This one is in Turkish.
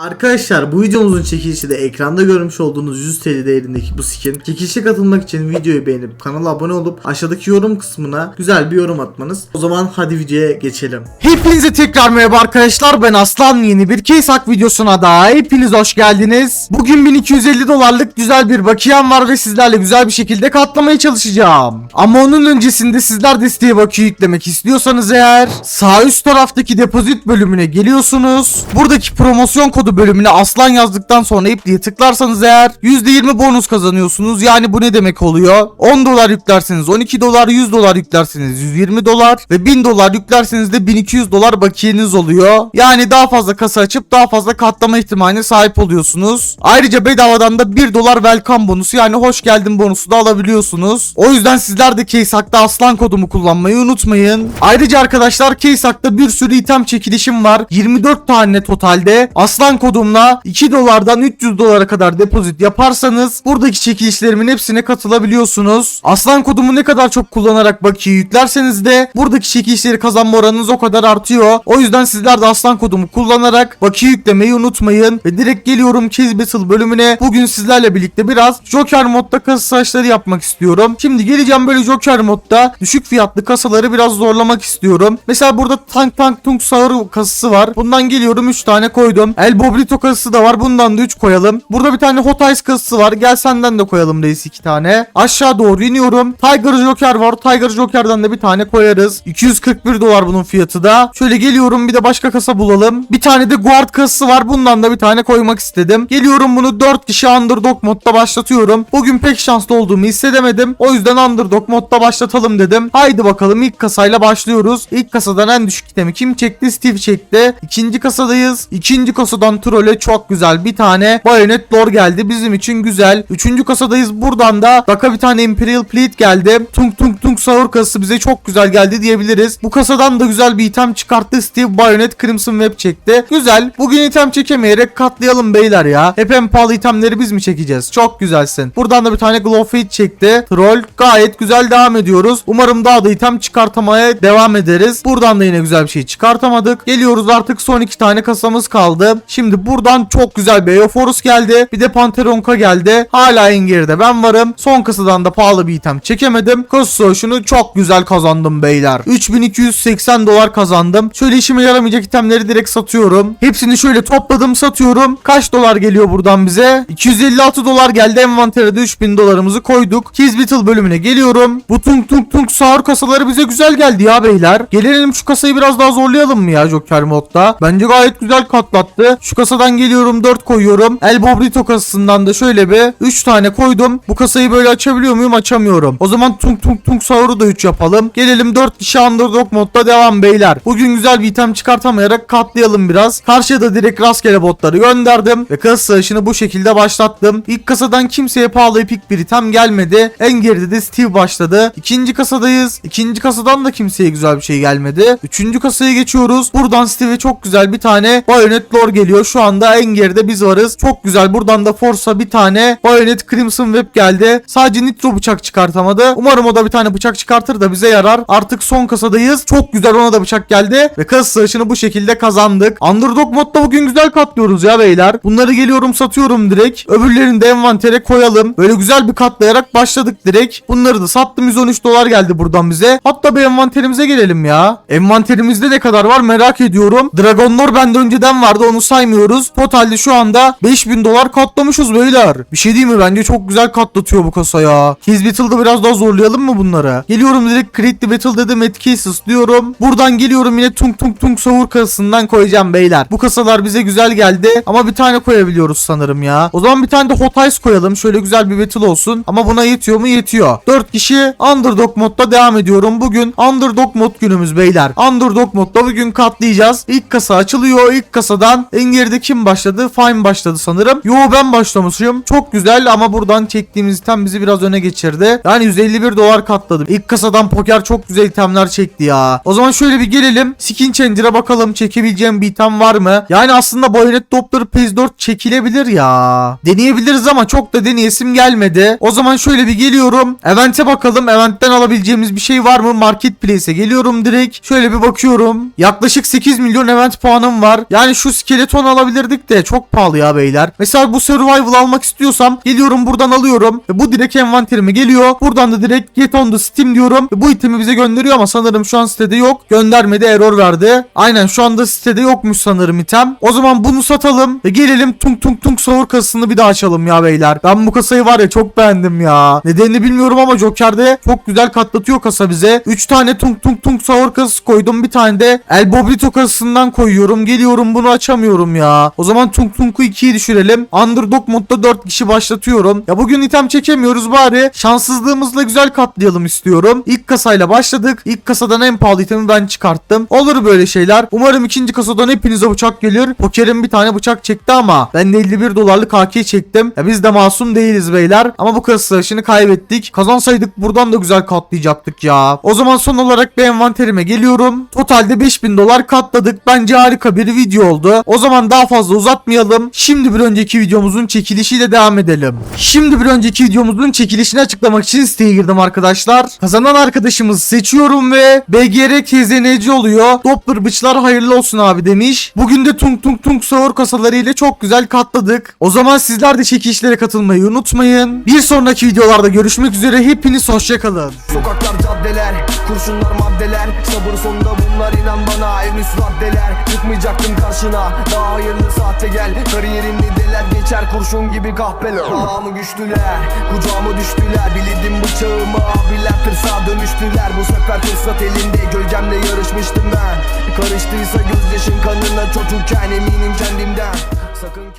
Arkadaşlar bu videomuzun çekilişi de ekranda görmüş olduğunuz 100 TL değerindeki bu skin. Çekilişe katılmak için videoyu beğenip kanala abone olup aşağıdaki yorum kısmına güzel bir yorum atmanız. O zaman hadi videoya geçelim. Hepinize tekrar merhaba arkadaşlar ben Aslan yeni bir case videosuna da hepiniz hoş geldiniz. Bugün 1250 dolarlık güzel bir bakiyem var ve sizlerle güzel bir şekilde katlamaya çalışacağım. Ama onun öncesinde sizler de siteye bakiye yüklemek istiyorsanız eğer sağ üst taraftaki depozit bölümüne geliyorsunuz. Buradaki promosyon kodu bölümüne aslan yazdıktan sonra ipliğe tıklarsanız eğer %20 bonus kazanıyorsunuz. Yani bu ne demek oluyor? 10 dolar yüklerseniz 12 dolar, 100 dolar yüklerseniz 120 dolar ve 1000 dolar yüklerseniz de 1200 dolar bakiyeniz oluyor. Yani daha fazla kasa açıp daha fazla katlama ihtimaline sahip oluyorsunuz. Ayrıca bedavadan da 1 dolar welcome bonusu yani hoş geldin bonusu da alabiliyorsunuz. O yüzden sizler de Keysak'ta aslan kodumu kullanmayı unutmayın. Ayrıca arkadaşlar Keysak'ta bir sürü item çekilişim var. 24 tane totalde. Aslan kodumla 2 dolardan 300 dolara kadar depozit yaparsanız buradaki çekilişlerimin hepsine katılabiliyorsunuz. Aslan kodumu ne kadar çok kullanarak bakiye yüklerseniz de buradaki çekilişleri kazanma oranınız o kadar artıyor. O yüzden sizler de aslan kodumu kullanarak bakiye yüklemeyi unutmayın. Ve direkt geliyorum Case Battle bölümüne. Bugün sizlerle birlikte biraz Joker modda kasa saçları yapmak istiyorum. Şimdi geleceğim böyle Joker modda düşük fiyatlı kasaları biraz zorlamak istiyorum. Mesela burada Tank Tank Tung Sahur kasası var. Bundan geliyorum 3 tane koydum. El Bobrito kasası da var. Bundan da 3 koyalım. Burada bir tane Hot Ice kasası var. Gel senden de koyalım reis 2 tane. Aşağı doğru iniyorum. Tiger Joker var. Tiger Joker'dan da bir tane koyarız. 241 dolar bunun fiyatı da. Şöyle geliyorum bir de başka kasa bulalım. Bir tane de Guard kasası var. Bundan da bir tane koymak istedim. Geliyorum bunu 4 kişi Underdog modda başlatıyorum. Bugün pek şanslı olduğumu hissedemedim. O yüzden Underdog modda başlatalım dedim. Haydi bakalım ilk kasayla başlıyoruz. İlk kasadan en düşük itemi kim çekti? Steve çekti. İkinci kasadayız. İkinci kasadan trole çok güzel bir tane Bayonet Lore geldi. Bizim için güzel. Üçüncü kasadayız. Buradan da Baka bir tane Imperial Fleet geldi. Tung tung tung sahur kasası bize çok güzel geldi diyebiliriz. Bu kasadan da güzel bir item çıkarttı. Steve Bayonet Crimson Web çekti. Güzel. Bugün item çekemeyerek katlayalım beyler ya. Hep en pahalı itemleri biz mi çekeceğiz? Çok güzelsin. Buradan da bir tane Glow Feed çekti. Troll. Gayet güzel devam ediyoruz. Umarım daha da item çıkartamaya devam ederiz. Buradan da yine güzel bir şey çıkartamadık. Geliyoruz artık son iki tane kasamız kaldı. Şimdi buradan çok güzel bir Eoforus geldi. Bir de Pantheronka geldi. Hala en geride ben varım. Son kasadan da pahalı bir item çekemedim. Kasa şunu çok güzel kazandım beyler. 3280 dolar kazandım. Şöyle işime yaramayacak itemleri direkt satıyorum. Hepsini şöyle topladım satıyorum. Kaç dolar geliyor buradan bize? 256 dolar geldi. Envantere de 3000 dolarımızı koyduk. Kiz Battle bölümüne geliyorum. Bu tung tung tung sahur kasaları bize güzel geldi ya beyler. Gelelim şu kasayı biraz daha zorlayalım mı ya Joker modda? Bence gayet güzel katlattı. Şu kasadan geliyorum 4 koyuyorum. El Bobrito kasasından da şöyle bir 3 tane koydum. Bu kasayı böyle açabiliyor muyum? Açamıyorum. O zaman tung tung tung sahuru da 3 yapalım. Gelelim 4 kişi underdog modda devam beyler. Bugün güzel bir item çıkartamayarak katlayalım biraz. Karşıya da direkt rastgele botları gönderdim. Ve kasa savaşını bu şekilde başlattım. İlk kasadan kimseye pahalı epik bir item gelmedi. En geride de Steve başladı. İkinci kasadayız. İkinci kasadan da kimseye güzel bir şey gelmedi. Üçüncü kasaya geçiyoruz. Buradan Steve'e çok güzel bir tane Bayonet Lore geliyor. Şu anda en geride biz varız. Çok güzel. Buradan da Force'a bir tane Bayonet Crimson Web geldi. Sadece Nitro bıçak çıkartamadı. Umarım o da bir tane bıçak çıkartır da bize yarar. Artık son kasadayız. Çok güzel ona da bıçak geldi. Ve kasa savaşını bu şekilde kazandık. Underdog modda bugün güzel katlıyoruz ya beyler. Bunları geliyorum satıyorum direkt. Öbürlerini de envantere koyalım. Böyle güzel bir katlayarak başladık direkt. Bunları da sattım 113 dolar geldi buradan bize. Hatta bir envanterimize gelelim ya. Envanterimizde ne kadar var merak ediyorum. Dragonlor bende önceden vardı onu saymıyoruz. Totalde şu anda 5000 dolar katlamışız beyler. Bir şey değil mi? Bence çok güzel katlatıyor bu kasa ya. Battle'da biraz daha zorlayalım mı bunları? Geliyorum direkt the Battle dedim Etkisis diyorum. Buradan geliyorum yine Tung Tung Tung Sahur kasasından koyacağım beyler. Bu kasalar bize güzel geldi ama bir tane koyabiliyoruz sanırım ya. O zaman bir tane de Hot Ice koyalım. Şöyle güzel bir battle olsun. Ama buna yetiyor mu? Yetiyor. 4 kişi Underdog modda devam ediyorum. Bugün Underdog mod günümüz beyler. Underdog modda bugün katlayacağız. İlk kasa açılıyor. İlk kasadan en geride kim başladı? Fine başladı sanırım. Yo ben başlamışım. Çok güzel ama buradan çektiğimiz item bizi biraz öne geçirdi. Yani 151 dolar katladım. İlk kasadan poker çok güzel itemler çekti ya. O zaman şöyle bir gelelim. Skin Changer'a bakalım çekebileceğim bir item var mı? Yani aslında Bayonet Doppler Phase 4 çekilebilir ya. Deneyebiliriz ama çok da deneyesim gelmedi. O zaman şöyle bir geliyorum. Event'e bakalım. Event'ten alabileceğimiz bir şey var mı? Marketplace'e geliyorum direkt. Şöyle bir bakıyorum. Yaklaşık 8 milyon event puanım var. Yani şu skeleton alabilirdik de çok pahalı ya beyler. Mesela bu survival almak istiyorsam geliyorum buradan alıyorum. Ve bu direkt envanterime geliyor. Buradan da direkt get on the steam diyorum. Bu itemi bize gönderiyor ama sanırım şu an sitede yok. Göndermedi error verdi. Aynen şu anda sitede yokmuş sanırım item. O zaman bunu satalım ve gelelim tung tung tung sahur kasasını bir daha açalım ya beyler. Ben bu kasayı var ya çok beğendim ya. Nedenini bilmiyorum ama Joker'de çok güzel katlatıyor kasa bize. 3 tane tung tung tung sahur kasası koydum. Bir tane de El Bobrito kasasından koyuyorum. Geliyorum bunu açamıyorum ya. O zaman tung tung'u 2'ye düşürelim. Underdog modda 4 kişi başlatıyorum. Ya bugün item çekemiyoruz bari. Şanssızlığımızla güzel katlayalım istiyorum. İlk kasayla başladık. İlk kasadan en pahalı itemi ben çıkarttım. Olur böyle şeyler. Umarım ikinci kasadan hepinize bıçak gelir. Poker'in bir tane bıçak çekti ama ben de 51 dolarlık AK çektim. Ya biz de masum değiliz beyler. Ama bu kasa savaşını kaybettik. Kazansaydık buradan da güzel katlayacaktık ya. O zaman son olarak bir envanterime geliyorum. Totalde 5000 dolar katladık. Bence harika bir video oldu. O zaman daha fazla uzatmayalım. Şimdi bir önceki videomuzun çekilişiyle devam edelim. Şimdi bir önceki videomuzun çekilişini açıklamak için siteye girdim arkadaşlar. Kazanan arkadaşımızı seçiyorum ve BGR KZNC oluyor. Doppler bıçlar hayırlı olsun abi demiş. Bugün de tung tung tung sahur kasaları ile çok güzel katladık. O zaman sizler de çekilişlere katılmayı unutmayın. Bir sonraki videolarda görüşmek üzere. Hepiniz hoşçakalın. Sokaklar caddeler Kurşunlar maddeler. Sabır sonunda bunlar inan bana En üst raddeler Çıkmayacaktım karşına. Daha hayırlı saatte gel. Kariyerimde deler geçer Kurşun gibi kahpeler. Ağamı güçlüler Kucağıma düştüler. Bilirdim bıçağımı Abiler tırsağa dönüştüler. Bu sefer fırsat elinde Gölgemle yarışmıştım ben. Karıştıysa gözyaşım kanına çocukken Eminim kendimden. Sakın ki-